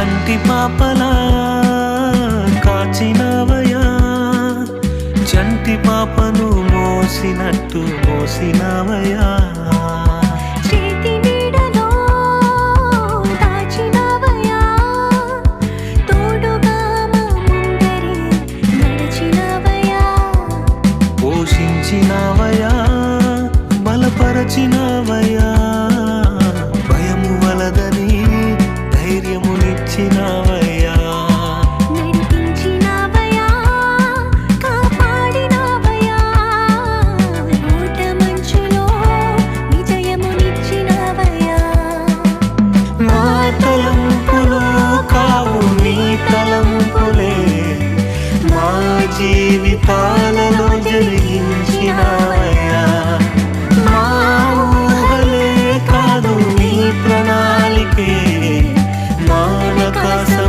కంటి పాపలా కాచినవయా చంటి పాపను మోసినట్టు మోసినవయా పోషించినవయా బలపరచినవయా మా జీవితాలలో జరిగించినవయ్యా. మా ఊహలే కాదు నీ ప్రణాళికే. మానకాశ